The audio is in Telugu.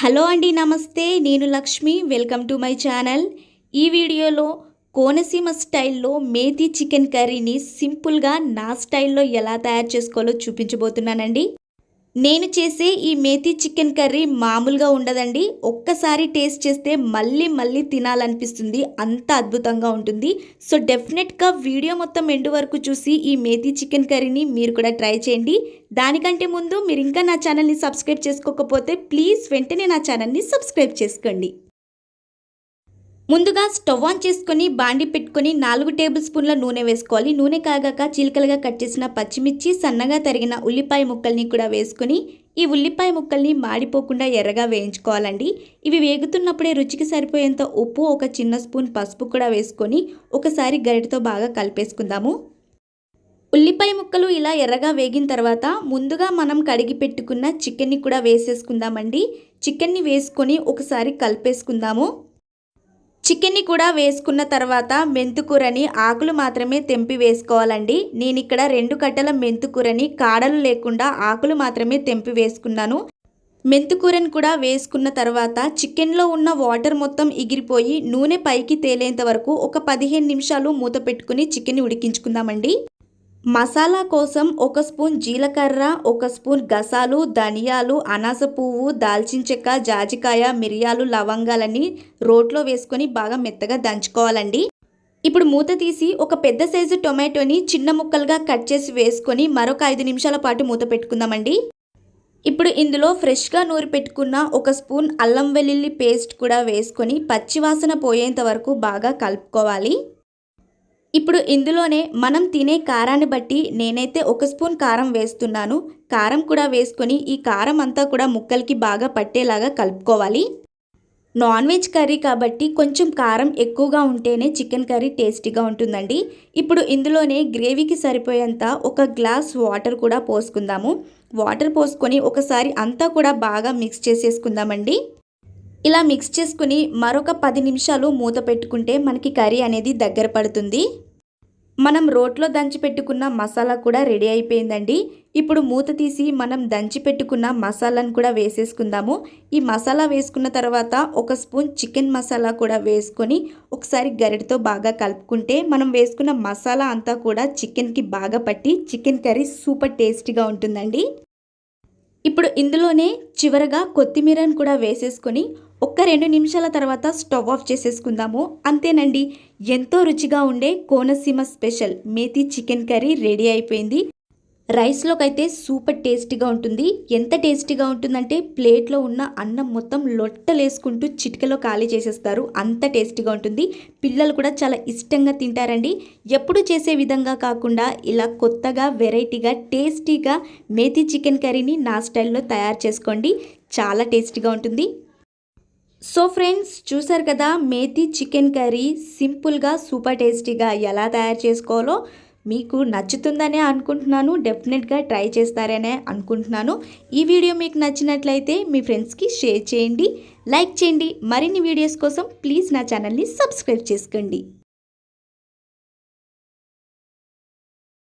హలో అండి నమస్తే. నేను Lakshmi. Welcome to my channel. ఈ వీడియోలో కోనసీమ స్టైల్లో మేతి చికెన్ కర్రీని సింపుల్గా నా స్టైల్లో ఎలా తయారు చేసుకోవాలో చూపించబోతున్నానండి. నేను చేసే ఈ మేతి చికెన్ కర్రీ మామూలుగా ఉండదండి. ఒక్కసారి టేస్ట్ చేస్తే మళ్ళీ మళ్ళీ తినాలనిపిస్తుంది. అంత అద్భుతంగా ఉంటుంది. సో డెఫినెట్గా వీడియో మొత్తం ఎండు వరకు చూసి ఈ మేతి చికెన్ కర్రీని మీరు కూడా ట్రై చేయండి. దానికంటే ముందు మీరు ఇంకా నా ఛానల్ని సబ్స్క్రైబ్ చేసుకోకపోతే ప్లీజ్ వెంటనే నా ఛానల్ని సబ్స్క్రైబ్ చేసుకోండి. ముందుగా స్టవ్ ఆన్ చేసుకొని బాండి పెట్టుకొని నాలుగు టేబుల్ స్పూన్ల నూనె వేసుకోవాలి. నూనె కాగాక చీలికలుగా కట్ చేసిన పచ్చిమిర్చి సన్నగా తరిగిన ఉల్లిపాయ ముక్కల్ని కూడా వేసుకొని ఈ ఉల్లిపాయ ముక్కల్ని మాడిపోకుండా ఎర్రగా వేయించుకోవాలండి. ఇవి వేగుతున్నప్పుడే రుచికి సరిపోయేంత ఉప్పు ఒక చిన్న స్పూన్ పసుపు కూడా వేసుకొని ఒకసారి గరిటతో బాగా కలిపేసుకుందాము. ఉల్లిపాయ ముక్కలు ఇలా ఎర్రగా వేగిన తర్వాత ముందుగా మనం కడిగి పెట్టుకున్న చికెన్ని కూడా వేసేసుకుందామండి. చికెన్ని వేసుకొని ఒకసారి కలిపేసుకుందాము. చికెన్ని కూడా వేసుకున్న తర్వాత మెంతుకూరని ఆకులు మాత్రమే తెంపి వేసుకోవాలండి. నేను ఇక్కడ రెండు కట్టల మెంతుకూరని కాడలు లేకుండా ఆకులు మాత్రమే తెంపి వేసుకున్నాను. మెంతుకూరని కూడా వేసుకున్న తర్వాత చికెన్లో ఉన్న వాటర్ మొత్తం ఎగిరిపోయి నూనె పైకి తేలేంత వరకు ఒక పదిహేను నిమిషాలు మూత పెట్టుకుని చికెన్ని ఉడికించుకుందామండి. మసాలా కోసం ఒక స్పూన్ జీలకర్ర ఒక స్పూన్ గసాలు ధనియాలు అనాస పువ్వు దాల్చిన చెక్క జాజికాయ మిరియాలు లవంగాలని రోట్లో వేసుకొని బాగా మెత్తగా దంచుకోవాలండి. ఇప్పుడు మూత తీసి ఒక పెద్ద సైజు టొమాటోని చిన్న ముక్కలుగా కట్ చేసి వేసుకొని మరొక ఐదు నిమిషాల పాటు మూత పెట్టుకుందామండి. ఇప్పుడు ఇందులో ఫ్రెష్గా నూరి పెట్టుకున్న ఒక స్పూన్ అల్లం వెల్లుల్లి పేస్ట్ కూడా వేసుకొని పచ్చివాసన పోయేంత వరకు బాగా కలుపుకోవాలి. ఇప్పుడు ఇందులోనే మనం తినే కారాన్ని బట్టి నేనైతే ఒక స్పూన్ కారం వేస్తున్నాను. కారం కూడా వేసుకొని ఈ కారం అంతా కూడా ముక్కలకి బాగా పట్టేలాగా కలుపుకోవాలి. నాన్ వెజ్ కర్రీ కాబట్టి కొంచెం కారం ఎక్కువగా ఉంటేనే చికెన్ కర్రీ టేస్టీగా ఉంటుందండి. ఇప్పుడు ఇందులోనే గ్రేవీకి సరిపోయేంత ఒక గ్లాస్ వాటర్ కూడా పోసుకుందాము. వాటర్ పోసుకొని ఒకసారి అంతా కూడా బాగా మిక్స్ చేసేసుకుందామండి. ఇలా మిక్స్ చేసుకుని మరొక పది నిమిషాలు మూత పెట్టుకుంటే మనకి కర్రీ అనేది దగ్గర పడుతుంది. మనం రోట్లో దంచి పెట్టుకున్న మసాలా కూడా రెడీ అయిపోయిందండి. ఇప్పుడు మూత తీసి మనం దంచి పెట్టుకున్న మసాలాను కూడా వేసేసుకుందాము. ఈ మసాలా వేసుకున్న తర్వాత ఒక స్పూన్ చికెన్ మసాలా కూడా వేసుకొని ఒకసారి గరిటతో బాగా కలుపుకుంటే మనం వేసుకున్న మసాలా అంతా కూడా చికెన్కి బాగా పట్టి చికెన్ కర్రీ సూపర్ టేస్టీగా ఉంటుందండి. ఇప్పుడు ఇందులోనే చివరగా కొత్తిమీరను కూడా వేసేసుకొని ఒక్క రెండు నిమిషాల తర్వాత స్టవ్ ఆఫ్ చేసేసుకుందాము. అంతేనండి ఎంతో రుచిగా ఉండే Konaseema special methi chicken curry ready అయిపోయింది. రైస్లోకి అయితే సూపర్ టేస్టీగా ఉంటుంది. ఎంత టేస్టీగా ఉంటుందంటే ప్లేట్లో ఉన్న అన్నం మొత్తం లొట్టలేసుకుంటూ చిటికలో ఖాళీ చేసేస్తారు. అంత టేస్టీగా ఉంటుంది. పిల్లలు కూడా చాలా ఇష్టంగా తింటారండి. ఎప్పుడు చేసే విధంగా కాకుండా ఇలా కొత్తగా వెరైటీగా టేస్టీగా మేతి చికెన్ కర్రీని నా స్టైల్లో తయారు చేసుకోండి. చాలా టేస్టీగా ఉంటుంది. సో ఫ్రెండ్స్ చూసారు కదా? మేతి చికెన్ కర్రీ సింపుల్గా సూపర్ టేస్టీగా ఎలా తయారు చేసుకోవాలో? మీకు నచ్చుతుందనే అనుకుంటున్నాను డెఫినెట్గా ట్రై చేస్తారనే అనుకుంటున్నాను. ఈ వీడియో మీకు నచ్చినట్లయితే మీ ఫ్రెండ్స్కి షేర్ చేయండి లైక్ చేయండి. మరిన్ని వీడియోస్ కోసం ప్లీజ్ నా ఛానల్ని సబ్స్క్రైబ్ చేసుకోండి.